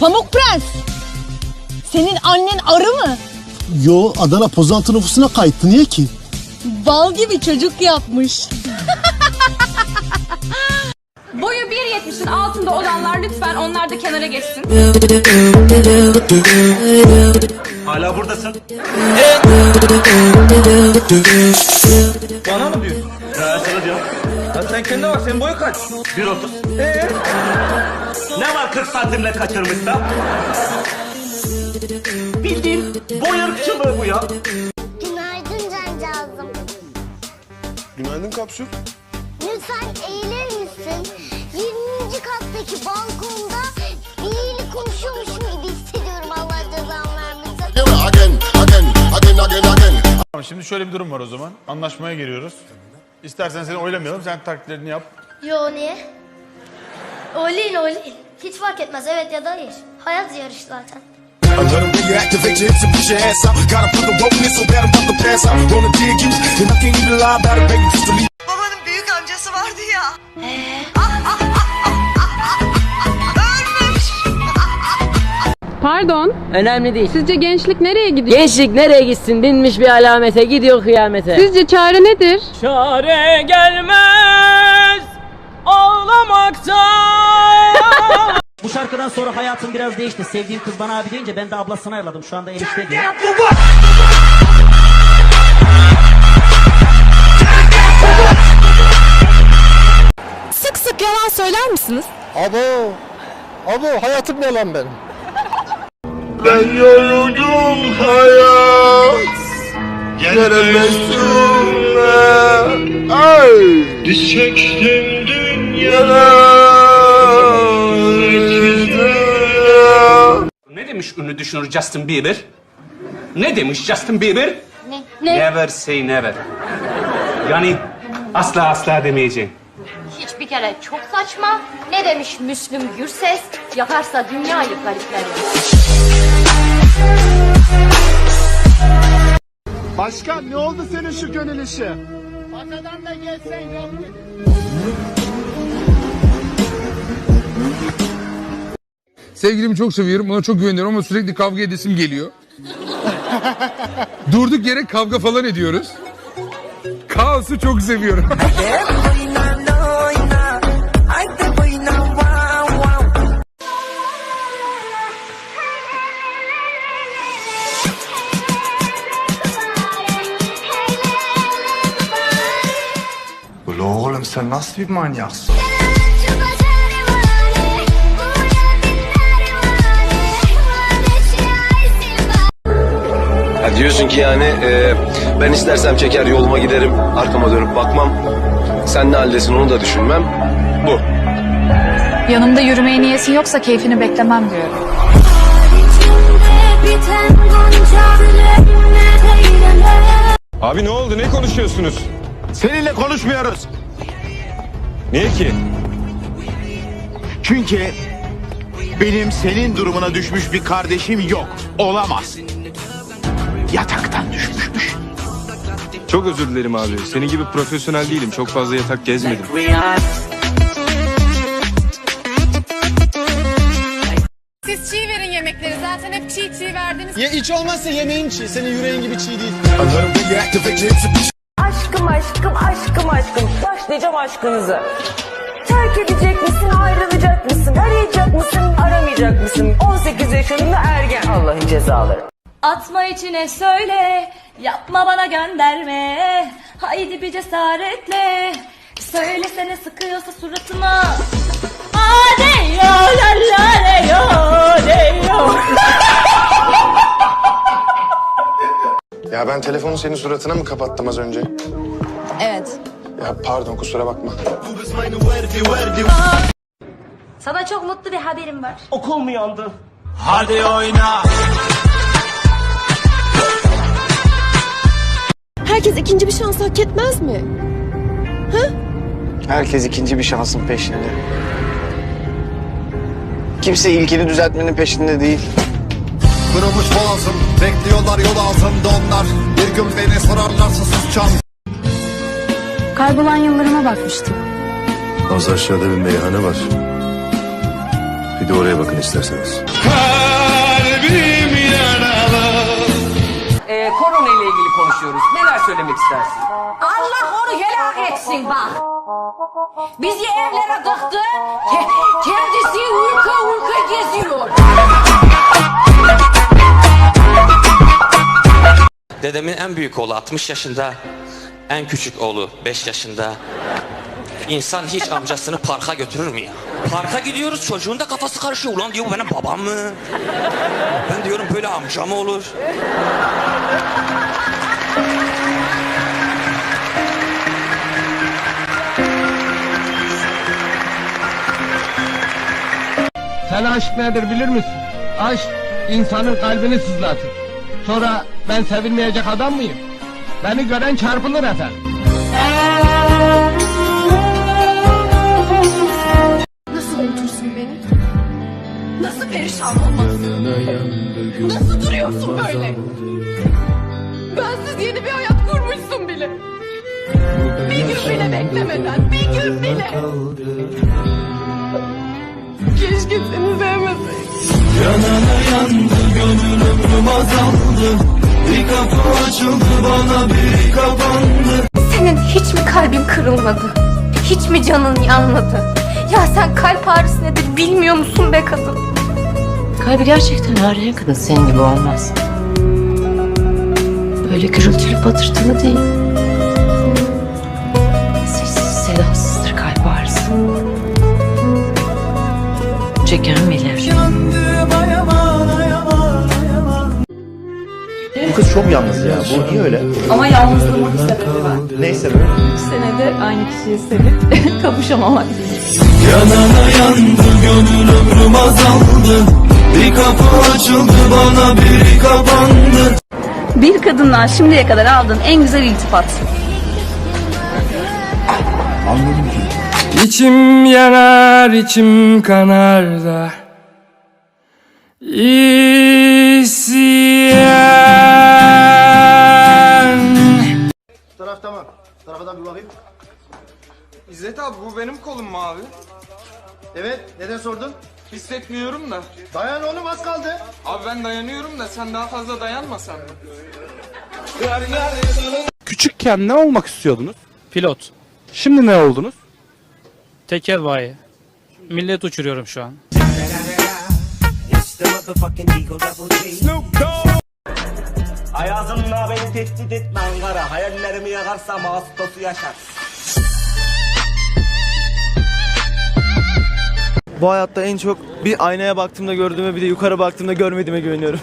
Pamuk Prens. Senin annen arı mı? Yo Adana Pozantı nüfusuna kayıttı. Niye ki? Bal gibi çocuk yapmış. Boyu 1.70'in altında olanlar lütfen onlar da kenara geçsin. Hala buradasın. Bana mı diyorsun? Ya sana diyorum. Sen kendine bak senin boyu kaç? 1.30. Ee? Ne var 40 santimle kaçırmışsa? Bildiğin boy ırkçılığı bu ya. Günaydın Cancağızım. Günaydın kapsül. Lütfen eğilir misin? 20. kattaki balkonda biriyle konuşuyormuşum gibi hissediyorum Allah cezamı vermesin. Again, again, again, again, again. Tamam, Şimdi şöyle bir durum var o zaman. Anlaşmaya giriyoruz. İstersen seni oylamayalım. Sen taklitlerini yap. Yo niye? Olin olin. Hiç fark etmez evet ya da hayır. Hayat yarış zaten. I let 'em reactivate you to push your ass out. Gotta put the it so bad I'm about to pass out. Gonna dig you, and I can't even lie about it, baby. Just to leave. Pardon, Önemli değil. sizce gençlik nereye gidiyor? Gençlik nereye gitsin? Binmiş bir alamete gidiyor kıyamete. Sizce çare nedir? Çare gelmez ağlamaktan. Bu şarkıdan sonra hayatım biraz değişti. Sevdiğim kız bana abi deyince ben de ablasını ayarladım. Şu anda enişte diyor. Sık sık yalan söyler misiniz? Abo. Abo hayatım ne lan benim? Ben yoruldum hayat. Gelemezsinle. Ay. Diz çektim dünyaya. Ne demiş ünlü düşünür Justin Bieber? Ne demiş Justin Bieber? Ne? Never say never. Yani asla asla demeyeceğim. Hiçbir kere çok saçma. Ne demiş Müslüm Gürses? Yaparsa dünya yıkar Başkan ne oldu senin şu gönül işi? Sevgilimi çok seviyorum. Ona çok güveniyorum ama sürekli kavga edesim geliyor. Durduk yere kavga falan ediyoruz. Kaosu çok seviyorum. Sen nasıl bir manyaksın? Ha diyorsun ki yani e, ben istersem çeker yoluma giderim arkama dönüp bakmam. Sen ne haldesin onu da düşünmem. Bu. Yanımda yürümeye niyetin yoksa keyfini beklemem diyorum. Abi ne oldu ne konuşuyorsunuz? Seninle konuşmuyoruz. Niye ki? Çünkü benim senin durumuna düşmüş bir kardeşim yok. Olamaz. Yataktan düşmüşmüş. Çok özür dilerim abi. Senin gibi profesyonel değilim. Çok fazla yatak gezmedim. Siz çiğ verin yemekleri. Zaten hep çiğ çiğ verdiniz. Ya iç olmazsa yemeğin çiğ. Senin yüreğin gibi çiğ değil. Aşkım aşkım aşkım aşkım. Başlayacağım aşkınızı. Terk edecek misin ayrılacak mısın? Arayacak mısın aramayacak mısın? 18 yaşında ergen Allah'ın cezaları. Atma içine söyle, yapma bana gönderme. Haydi bir cesaretle, söylesene sıkıyorsa suratıma. La deyo Ya ben telefonu senin suratına mı kapattım az önce? Evet. Ya pardon kusura bakma. Sana çok mutlu bir haberim var. Okul mu yandı? Hadi oyna. Herkes ikinci bir şans hak etmez mi? Herkes ikinci bir şansın peşinde. Kimse ilkini düzeltmenin peşinde değil. Kırılmış boğazım, bekliyorlar yol ağzımda onlar. Bir gün beni sorarlarsa susacağım. Kaybolan yıllarıma bakmıştım. Az aşağıda bir meyhane var. Bir de oraya bakın isterseniz. Ee, korona ile ilgili konuşuyoruz. Neler söylemek istersin? Allah onu helak etsin bak. Bizi evlere tıktı. ke- Kendisi uyka uyka geziyor. Dedemin en büyük oğlu 60 yaşında, en küçük oğlu 5 yaşında. İnsan hiç amcasını parka götürür mü ya? Parka gidiyoruz çocuğun da kafası karışıyor. Ulan diyor bu benim babam mı? Ben diyorum böyle amca mı olur? Sen aşk nedir bilir misin? Aşk insanın kalbini sızlatır. Sonra ben sevilmeyecek adam mıyım? Beni gören çarpılır efendim. Nasıl unutursun beni? Nasıl perişan olmazsın? Nasıl duruyorsun böyle? Bensiz yeni bir hayat kurmuşsun bile. Bir gün bile beklemeden, bir gün bile. Keşke seni sevmeseydim. Senin hiç mi kalbin kırılmadı? Hiç mi canın yanmadı? Ya sen kalp ağrısı nedir bilmiyor musun be kadın? Kalbi gerçekten ağrıyan kadın senin gibi olmaz. Böyle gürültülü patırtılı değil. Çok yalnız ya. Bu niye öyle? Ama yalnızlığımın bir sebebi var. Ne sebebi? İki senedir aynı kişiyi sevip kavuşamamak. Bir kadından şimdiye kadar aldığın en güzel iltifat. İçim yanar, içim kanar da İsyan tamam. Bu tarafa da bir bakayım. İzzet abi bu benim kolum mu abi? Evet, neden sordun? Hissetmiyorum da. Dayan oğlum az kaldı. Abi ben dayanıyorum da sen daha fazla dayanmasan mı? Küçükken ne olmak istiyordunuz? Pilot. Şimdi ne oldunuz? Tekel bayi. Millet uçuruyorum şu an. Ayazımla beni tehdit etme Ankara. Hayallerimi yakarsam Ağustos'u yaşar. Bu hayatta en çok bir aynaya baktığımda gördüğüme bir de yukarı baktığımda görmediğime güveniyorum.